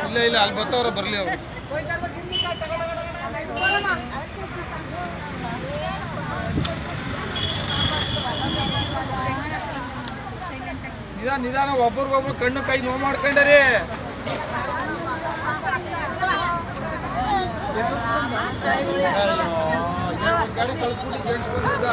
ಇಲ್ಲ ಇಲ್ಲ ಅಲ್ಲಿ ಬರ್ತಾವ್ರ ಬರಲಿ ಅವರು. ನಿಧಾನ ನಿಧಾನ ಒಬ್ರಿಗೊಬ್ರು ಕಣ್ಣು ಕೈ ನೋವು ಮಾಡ್ಕೊಂಡ್ರಿ. ಗಾಡಿ ಕಳ್ಸ್ಬಿಟ್ಟು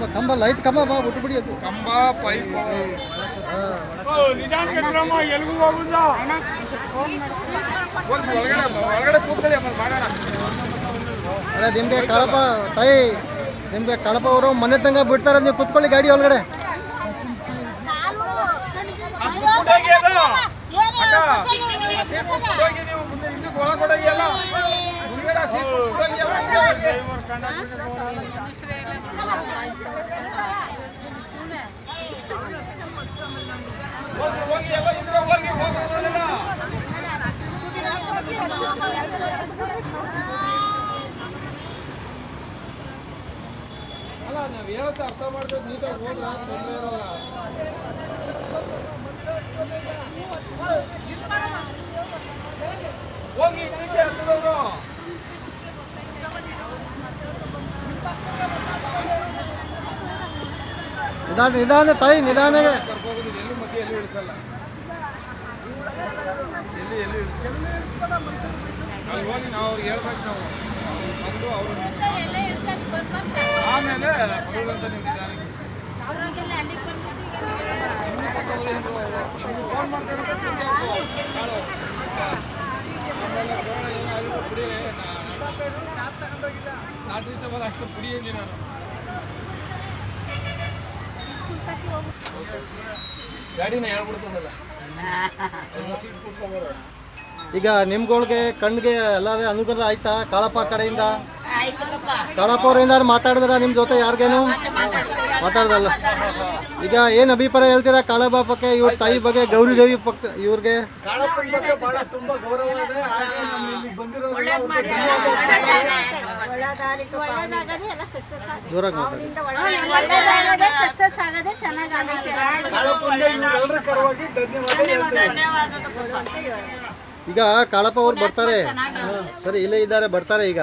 ಕಂಬ ಕಂಬ ಲೈಟ್ ಕಂಬ ಬಾ ಬಿಟ್ಟು ಬಿಡಿ ಅದು ಕಂಬ ಪೈಪ್ ಹೋಗಿ ಒಳಗಡೆ ಒಳಗಡೆ ಕೂತ್ಕೊಳ್ಳಿ ಆಮೇಲೆ ಮಾಡೋಣ. ಅಲ್ಲ ನಿಮಗೆ ಕಳಪ ತಾಯಿ ನಿಮಗೆ ಕಳಪ ಅವರು ಮನೆ ತಂಗ ಬಿಡ್ತಾರ ನೀವು ಕುತ್ಕೊಳ್ಳಿ ಗಾಡಿ ಒಳಗಡೆ. ಅಲ್ಲ ನಾವ್ ಹೇಳ್ತಾ ಅರ್ಥ ಮಾಡ್ಬೇಕು ನೀಟಾಗಿ ಹೋದ್ರೆ? ತೊಂದರೆ ಇರಲ್ಲ ಹೋಗಿ ಇದಕ್ಕೆ ಹತ್ತದವ್ರು ನಿಧಾನ ನಿಧಾನ ತಾಯಿ ನಿಧಾನಗೆ ಕರ್ಕೋಗೋದು ಎಲ್ಲೂ ಮಧ್ಯೆ ಎಲ್ಲೂ ಇಳಿಸಲ್ಲ ಎಲ್ಲಿ ಎಲ್ಲಿ ಇಳಿಸ್ಕೊಂಡು ಅಲ್ಲಿ ಹೋಗಿ ನಾವು ಅವ್ರಿಗೆ ಹೇಳ್ಬೇಕು ನಾವು ಬಂದು ಅವರು ಆಮೇಲೆ ಮಗಳಂತ ನೀವು ನಿಧಾನಕ್ಕೆ ಫೋನ್ ಮಾಡ್ಕೊಂಡು ಆಮೇಲೆ ನಿಧಾನ ತಾಯಿ ಪುಡಿ ನಾಲ್ಕು ದಿವಸ ಅಷ್ಟು ಪುಡಿ ಏನಿ ನಾನು ಈಗ ನಿಮ್ಗಳಿಗೆ ಕಣ್ಣಿಗೆ ಎಲ್ಲಾದ್ರೆ ಅನುಗ್ರಹ ಆಯ್ತಾ? ಕಾಳಪ್ಪ ಕಡೆಯಿಂದ? ಕಾಳಪ್ಪ ಅವರಿಂದ ಮಾತಾಡಿದ್ರ ನಿಮ್ಮ ಜೊತೆ ಯಾರಿಗೇನು? ಮಾತಾಡ್ದಲ್ಲ. ಈಗ ಏನು ಅಭಿಪ್ರಾಯ ಹೇಳ್ತೀರಾ ಕಾಳಬಾಪಕ್ಕೆ ಇವ್ರ ತಾಯಿ ಬಗ್ಗೆ, ಗೌರಿ ದೇವಿ ಪಕ್ಕ ಇವ್ರಿಗೆ? ಜೋರಾಗಿ ಈಗ ಕಾಳಪ್ಪ ಅವ್ರು ಬರ್ತಾರೆ. ಸರಿ, ಇಲ್ಲೇ ಇದ್ದಾರೆ, ಬರ್ತಾರೆ ಈಗ.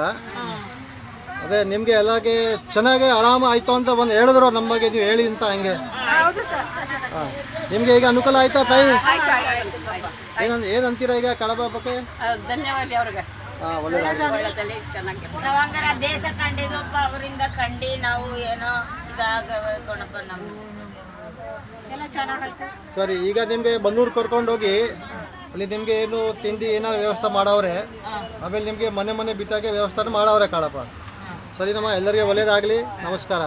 ಅದೇ ನಿಮಗೆ ಎಲ್ಲಾಗೆ ಚೆನ್ನಾಗಿ ಆರಾಮ ಆಯ್ತು ಅಂತ ಒಂದು ಹೇಳಿದ್ರು ನಮ್ಮ ಬಗ್ಗೆ ನೀವು ಹೇಳಿ ಅಂತ ಹಂಗೆ. ಹಾಂ. ನಿಮಗೆ ಈಗ ಅನುಕೂಲ ಆಯ್ತಾ ತಾಯಿ? ಏನಂತ ಏನಂತೀರಾ ಈಗ ಕಾಳಬಾಪಕ್ಕೆ ಧನ್ಯವಾದ ಅವ್ರಿಗೆ. ಹಾಂ ಒಳ್ಳೆಯದಾಗಲಿ ಚೆನ್ನಾಗಿ. ನಾವಂಗರ ದೇಶ ಕಂಡಿದ್ದಪ್ಪ ಅವರಿಂದ ಕಂಡು ನಾವು ಏನೋ ಇದಾಗ ಗಣಪ ನಮ್ಮ ಎಲ್ಲ ಚೆನ್ನಾಗಾಯ್ತು ಸರಿ ಈಗ ನಿಮಗೆ ಬನ್ನೂರು ಕರ್ಕೊಂಡೋಗಿ ಅಲ್ಲಿ ನಿಮಗೆ ಏನು ತಿಂಡಿ ಏನಾದ್ರು ವ್ಯವಸ್ಥೆ ಮಾಡವ್ರೆ ಆಮೇಲೆ ನಿಮಗೆ ಮನೆ ಮನೆ ಬಿಟ್ಟಾಗೆ ವ್ಯವಸ್ಥೆ ಮಾಡವ್ರೆ ಕಾಳಪ್ಪ ಸರಿ ನಮ್ಮ ಎಲ್ಲರಿಗೆ ಒಳ್ಳೇದಾಗಲಿ. ನಮಸ್ಕಾರ.